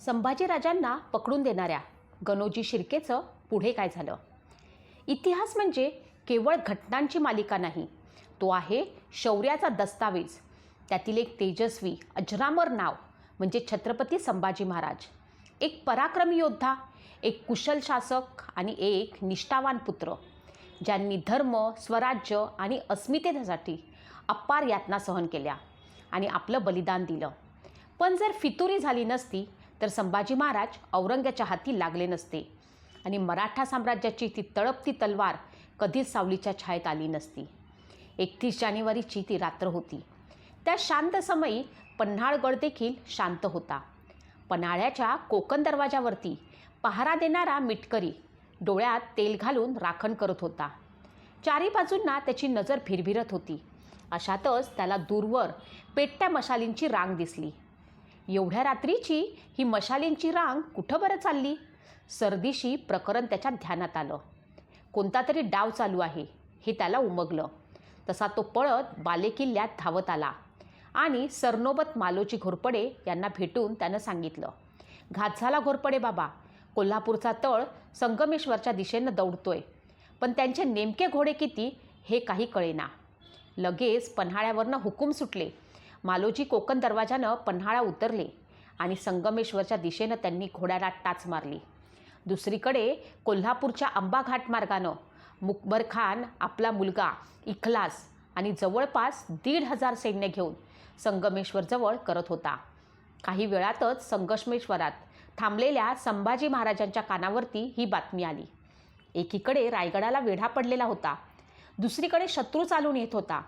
संभाजीराजांना पकडून देणाऱ्या गणोजी शिर्केचं पुढे काय झालं? इतिहास म्हणजे केवळ घटनांची मालिका नाही तो आहे शौर्याचा दस्तावेज. त्यातील एक तेजस्वी अजरामर नाव म्हणजे छत्रपती संभाजी महाराज. एक पराक्रमी योद्धा एक कुशल शासक आणि एक निष्ठावान पुत्र ज्यांनी धर्म स्वराज्य आणि अस्मितेसाठी अपार यातना सहन केल्या आणि आपलं बलिदान दिलं. पण जर फितुरी झाली नसती तर संभाजी महाराज औरंग्याच्या हाती लागले नसते. आणि मराठा साम्राज्याची ती तळपती तलवार कधीच सावलीच्या छायेत आली नसती. एकतीस जानेवारीची ती रात्र होती. त्या शांत समयी पन्हाळगड देखील शांत होता. पन्हाळ्याच्या कोकण दरवाजावरती पहारा देणारा मिटकरी डोळ्यात तेल घालून राखण करत होता. चारी बाजूंना त्याची नजर भिरभिरत होती. अशातच त्याला दूरवर पेटत्या मशालींची रांग दिसली. एवढ्या रात्रीची ही मशालींची रांग कुठं बरं चालली? सर्दीशी प्रकरण त्याच्या ध्यानात आलं. कोणता तरी डाव चालू आहे हे त्याला उमगलं. तसा तो पळत बालेकिल्ल्यात धावत आला आणि सरनोबत मालोजी घोरपडे यांना भेटून त्यानं सांगितलं घात झाला घोरपडे बाबा. कोल्हापूरचा तळ संगमेश्वरच्या दिशेनं दौडतोय. पण त्यांचे नेमके घोडे किती हे काही कळेना. लगेच पन्हाळ्यावरनं हुकूम सुटले. मालोजी कोकण दरवाजानं पन्हाळा उतरले आणि संगमेश्वरच्या दिशेनं त्यांनी घोड्याला टाच मारली. दुसरीकडे कोल्हापूरच्या आंबा घाट मार्गानं मुकबर खान आपला मुलगा इखलास आणि जवळपास दीड हजार सैन्य घेऊन संगमेश्वरजवळ करत होता. काही वेळातच संगमेश्वरात थांबलेल्या संभाजी महाराजांच्या कानावरती ही बातमी आली. एकीकडे रायगडाला वेढा पडलेला होता. दुसरीकडे शत्रू चालून येत होता.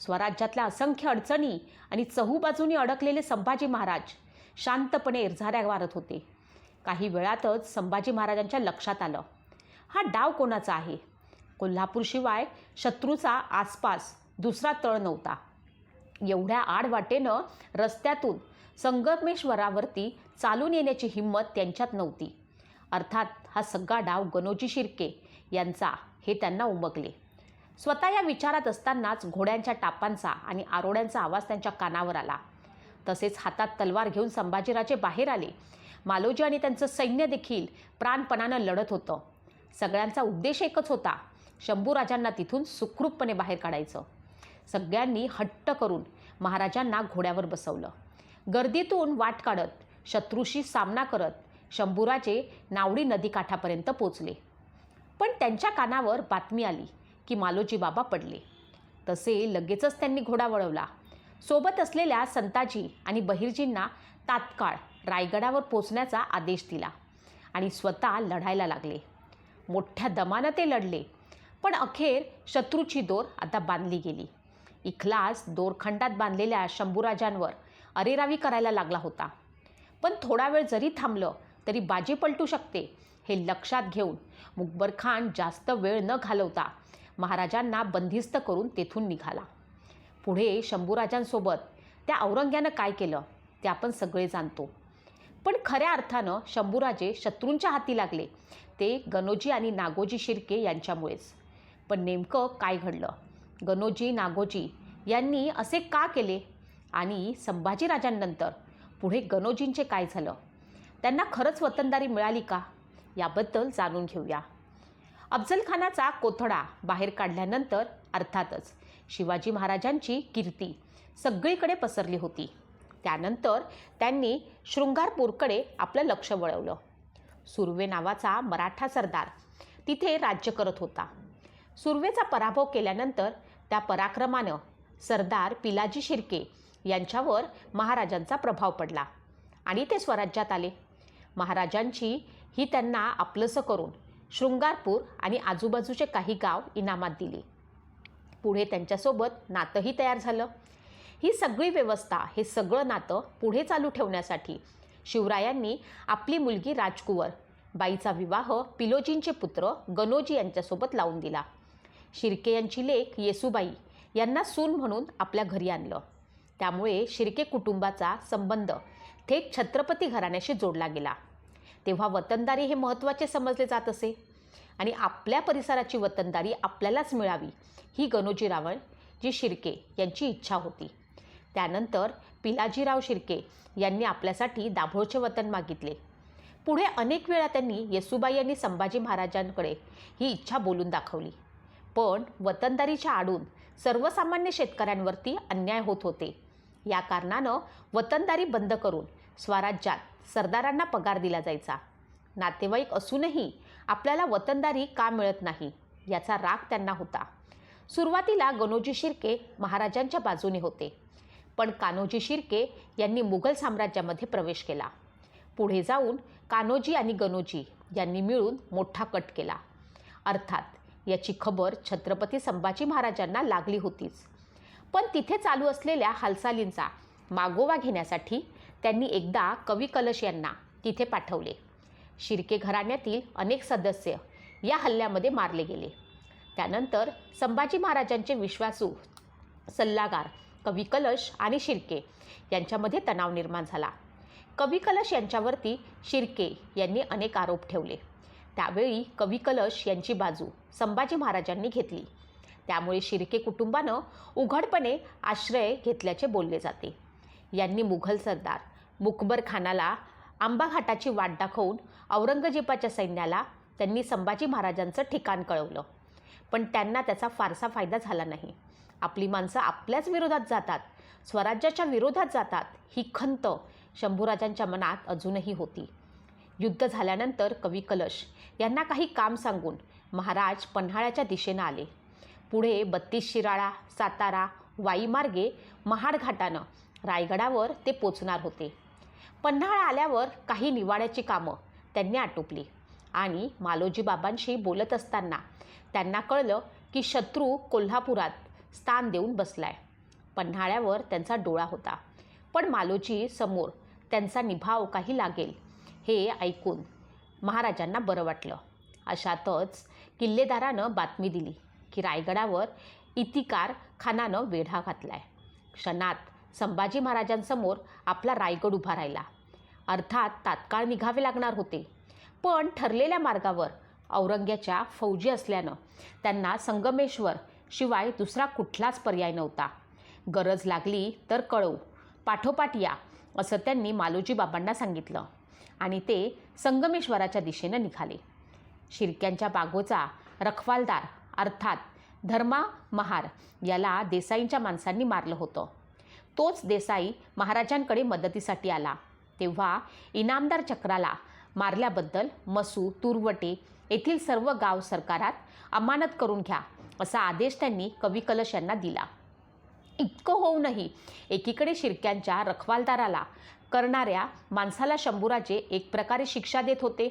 स्वराज्यातल्या असंख्य अडचणी आणि चहूबाजूनी अडकलेले संभाजी महाराज शांतपणे इर्झाऱ्या मारत होते. काही वेळातच संभाजी महाराजांच्या लक्षात आलं. हा डाव कोणाचा आहे? कोल्हापूरशिवाय शत्रूचा आसपास दुसरा तळ नव्हता. एवढ्या आडवाटेनं रस्त्यातून संगमेश्वरावरती चालून येण्याची हिंमत त्यांच्यात नव्हती. अर्थात हा सगळा डाव गणोजी शिर्के यांचा हे त्यांना उमगले. स्वतः या विचारात असतानाच घोड्यांच्या टापांचा आणि आरोड्यांचा आवाज त्यांच्या कानावर आला. तसेच हातात तलवार घेऊन संभाजीराजे बाहेर आले. मालोजी आणि त्यांचं सैन्य देखील प्राणपणानं लढत होतं. सगळ्यांचा उद्देश एकच होता शंभूराजांना तिथून सुखरूपपणे बाहेर काढायचं. सगळ्यांनी हट्ट करून महाराजांना घोड्यावर बसवलं. गर्दीतून वाट काढत शत्रूशी सामना करत शंभूराजे नावडी नदीकाठापर्यंत पोचले. पण त्यांच्या कानावर बातमी आली. की मालोजी बाबा पडले. तसे लगेचच त्यांनी घोडा वळवला. सोबत असलेल्या संताजी आणि बहिर्जींना तात्काळ रायगडावर पोचण्याचा आदेश दिला आणि स्वतः लढायला लागले. मोठ्या दमानं ते लढले पण अखेर शत्रूची दोर आता बांधली गेली. इखलास दोरखंडात बांधलेल्या शंभूराजांवर अरेरावी करायला लागला होता. पण थोडा वेळ जरी थांबलं तरी बाजी पलटू शकते हे लक्षात घेऊन मुकबर खान जास्त वेळ न घालवता महाराजांना बंदिस्त करून तेथून निघाला. पुढे शंभूराजांसोबत त्या औरंग्यानं काय केलं ते आपण सगळे जाणतो. पण खऱ्या अर्थानं शंभूराजे शत्रूंच्या हाती लागले ते गणोजी आणि नागोजी शिर्के यांच्यामुळेच. पण नेमकं काय घडलं? गणोजी नागोजी यांनी असे का केले? आणि संभाजीराजांनंतर पुढे गणोजींचे काय झालं? त्यांना खरंच वतनदारी मिळाली का? याबद्दल जाणून घेऊया. अफजलखानाचा कोथडा बाहेर काढल्यानंतर अर्थातच शिवाजी महाराजांची कीर्ती सगळीकडे पसरली होती. त्यानंतर त्यांनी शृंगारपूरकडे आपलं लक्ष वळवलं. सुर्वे नावाचा मराठा सरदार तिथे राज्य करत होता. सुर्वेचा पराभव केल्यानंतर त्या पराक्रमानं सरदार पिलाजी शिर्के यांच्यावर महाराजांचा प्रभाव पडला आणि ते स्वराज्यात आले. महाराजांची ही त्यांना आपलंसं करून शृंगारपूर आणि आजूबाजूचे काही गाव इनामात दिली. पुढे त्यांच्यासोबत नातंही तयार झालं. ही सगळी व्यवस्था हे सगळं नातं पुढे चालू ठेवण्यासाठी शिवरायांनी आपली मुलगी राजकुवर बाईचा विवाह पिलोजींचे पुत्र गणोजी यांच्यासोबत लावून दिला. शिर्के यांची लेख येसुबाई यांना सून म्हणून आपल्या घरी आणलं. त्यामुळे शिर्के कुटुंबाचा संबंध थेट छत्रपती घराण्याशी जोडला गेला. तेव्हा वतनदारी हे महत्त्वाचे समजले जात असे. आणि आपल्या परिसराची वतनदारी आपल्यालाच मिळावी ही गणोजी रावळ जी शिर्के यांची इच्छा होती. त्यानंतर पिलाजीराव शिर्के यांनी आपल्यासाठी दाभोळचे वतन मागितले. पुढे अनेक वेळा त्यांनी येसुबाई यांनी संभाजी महाराजांकडे ही इच्छा बोलून दाखवली. पण वतनदारीच्या आडून सर्वसामान्य शेतकऱ्यांवरती अन्याय होत होते. या कारणानं वतनदारी बंद करून स्वराज्यात सरदारांना पगार दिला जायचा. नातेवाईक असूनही आपल्याला वतनदारी का मिळत नाही याचा राग त्यांना होता. सुरुवातीला गणोजी शिर्के महाराजांच्या बाजूने होते. पण कान्होजी शिर्के यांनी मुघल साम्राज्यामध्ये प्रवेश केला. पुढे जाऊन कान्होजी आणि गणोजी यांनी मिळून मोठा कट केला. अर्थात याची खबर छत्रपती संभाजी महाराजांना लागली होतीच. पण तिथे चालू असलेल्या हालचालींचा मागोवा घेण्यासाठी त्यांनी एकदा कवी कलश यांना तिथे पाठवले. शिर्के घराण्यातील अनेक सदस्य या हल्ल्यामध्ये मारले गेले. त्यानंतर संभाजी महाराजांचे विश्वासू सल्लागार कवी कलश आणि शिर्के यांच्यामध्ये तणाव निर्माण झाला. कवी कलश यांच्यावरती शिर्के यांनी अनेक आरोप ठेवले. त्यावेळी कवी कलश यांची बाजू संभाजी महाराजांनी घेतली. त्यामुळे शिर्के कुटुंबानं उघडपणे आश्रय घेतल्याचे बोलले जाते. यांनी मुघल सरदार मुकबर खानाला आंबा घाटाची वाट दाखवून औरंगजेबाच्या सैन्याला त्यांनी संभाजी महाराजांचं ठिकाण कळवलं. पण त्यांना त्याचा फारसा फायदा झाला नाही. आपली माणसं आपल्याच विरोधात जातात. स्वराज्याच्या विरोधात जातात ही खंत शंभूराजांच्या मनात अजूनही होती. युद्ध झाल्यानंतर कवी कलश यांना काही काम सांगून महाराज पन्हाळ्याच्या दिशेनं आले. पुढे बत्तीस शिराळा सातारा वाईमार्गे महाड घाटानं रायगडावर ते पोचणार होते. पन्हाळा आल्यावर काही निवाड्याची कामं त्यांनी आटोपली. आणि मालोजी बाबांशी बोलत असताना त्यांना कळलं की शत्रू कोल्हापुरात स्थान देऊन बसलाय. पन्हाळ्यावर त्यांचा डोळा होता. पण मालोजी समोर त्यांचा निभाव काही लागेल हे ऐकून महाराजांना बरं वाटलं. अशातच किल्लेदारानं बातमी दिली की रायगडावर इतिकार खानानं वेढा घातलाय. क्षणात संभाजी महाराजांसमोर आपला रायगड उभा राहिला. अर्थात तात्काळ निघावे लागणार होते. पण ठरलेल्या मार्गावर औरंग्याच्या फौजी असल्यानं त्यांना संगमेश्वर शिवाय दुसरा कुठलाच पर्याय नव्हता. गरज लागली तर कळवू पाठोपाठ या असं त्यांनी मालोजी बाबांना सांगितलं आणि ते संगमेश्वराच्या दिशेनं निघाले. शिर्क्यांच्या बागोचा रखवालदार अर्थात धर्मा महार याला देसाईंच्या माणसांनी मारलं होतं. तोच देसाई महाराजांकडे मदतीसाठी आला. तेव्हा इनामदार चक्राला मारल्याबद्दल मसू तुरवटे येथील सर्व गाव सरकारात अमानत करून घ्या असा आदेश त्यांनी कवी कलश यांना दिला. इतकं होऊनही एकीकडे शिरक्यांच्या रखवालदाराला करणाऱ्या माणसाला शंभूराजे एक प्रकारे शिक्षा देत होते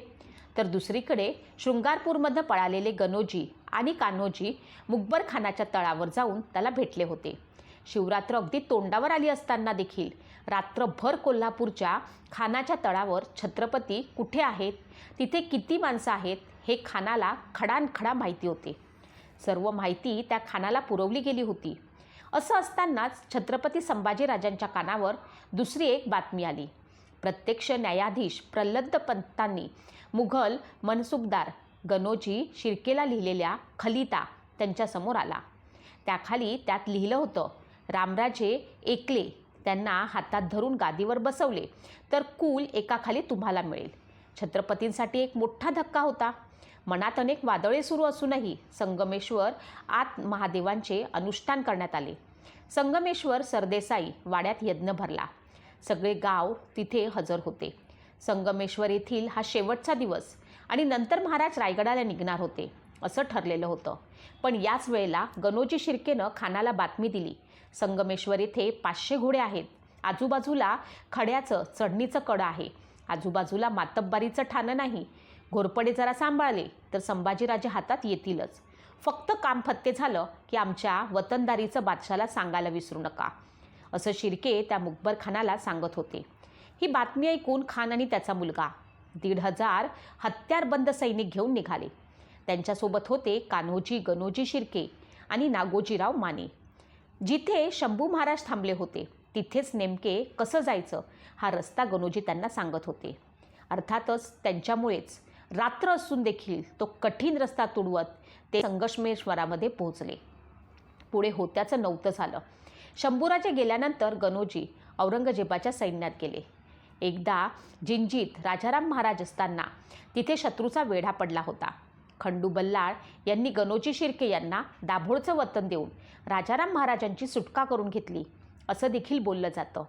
तर दुसरीकडे शृंगारपूरमधनं पळालेले गनोजी आणि कान्होजी मुकबर खानाच्या तळावर जाऊन त्याला भेटले होते. शिवरात्र अगदी तोंडावर आली असताना देखील रात्रभर कोल्हापूरच्या खानाच्या तळावर छत्रपती कुठे आहेत? तिथे किती माणसं आहेत? हे खानाला खडानखडा माहिती होते. सर्व माहिती त्या खानाला पुरवली गेली होती. असं असतानाच छत्रपती संभाजीराजांच्या कानावर दुसरी एक बातमी आली. प्रत्यक्ष न्यायाधीश प्रल्लद पंतांनी मुघल मनसुबदार गणोजी शिर्केला लिहिलेल्या खलिता त्यांच्यासमोर आला. त्याखाली त्यात लिहिलं होतं रामराजे एकले त्यांना हातात धरून गादीवर बसवले तर कुल एकाखाली तुम्हाला मिळेल. छत्रपतींसाठी एक मोठा धक्का होता. मनात अनेक वादळे सुरू असूनही संगमेश्वर आत महादेवांचे अनुष्ठान करण्यात आले. संगमेश्वर सरदेसाई वाड्यात यज्ञ भरला. सगळे गाव तिथे हजर होते. संगमेश्वर येथील हा शेवटचा दिवस आणि नंतर महाराज रायगडाला निघणार होते असं ठरलेलं होतं. पण याच वेळेला गणोजी शिर्केनं खानाला बातमी दिली. संगमेश्वर येथे पाचशे घोडे आहेत. आजूबाजूला खड्याचं चढणीचं कडं आहे. आजूबाजूला मातब्बारीचं ठाणं नाही. घोरपडे जरा सांभाळले तर संभाजीराजे हातात येतीलच. फक्त काम फत्ते झालं की आमच्या वतनदारीचं बादशाला सांगायला विसरू नका. असं शिर्के त्या मुकबर खानाला सांगत होते. ही बातमी ऐकून खान आणि त्याचा मुलगा दीड हजार हत्यारबंद सैनिक घेऊन निघाले. त्यांच्यासोबत होते कान्होजी गणोजी शिर्के आणि नागोजीराव माने. जिथे शंभू महाराज थांबले होते तिथेच नेमके कसं जायचं हा रस्ता गणोजी त्यांना सांगत होते. अर्थातच त्यांच्यामुळेच रात्र असून देखील तो कठीण रस्ता तुडवत ते संगमेश्वरामध्ये पोहोचले. पुढे होत्याचं नव्हतं झालं. शंभूराजे गेल्यानंतर गणोजी औरंगजेबाच्या सैन्यात गेले. एकदा जिंजीत राजाराम महाराज असताना तिथे शत्रूचा वेढा पडला होता. खंडू बल्लाळ यांनी गणोजी शिर्के यांना दाभोळचं वतन देऊन राजाराम महाराजांची सुटका करून घेतली असं देखील बोललं जातं.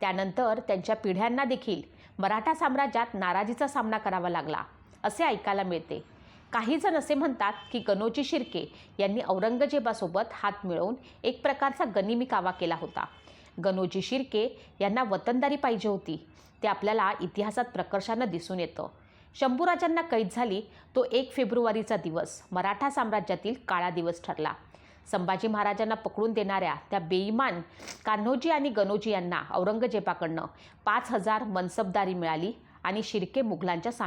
त्यानंतर त्यांच्या पिढ्यांना देखील मराठा साम्राज्यात नाराजीचा सामना करावा लागला असे ऐकायला मिळते. काही जण असे म्हणतात की गणोजी शिर्के यांनी औरंगजेबासोबत हात मिळवून एक प्रकारचा गनिमी कावा केला होता. गणोजी शिर्के यांना वतनदारी पाहिजे होती. ते आपल्याला इतिहासात प्रकर्षानं दिसून येतं. शंभूराजांना कैद झाली तो एक फेब्रुवारीचा दिवस मराठा साम्राज्यातील काळा दिवस ठरला. संभाजी महाराजांना पकडून देणाऱ्या त्या बेईमान कान्होजी आणि गणोजी यांना औरंगजेबाकडनं पाच हजार मनसबदारी मिळाली आणि शिर्के मुघलांच्या साम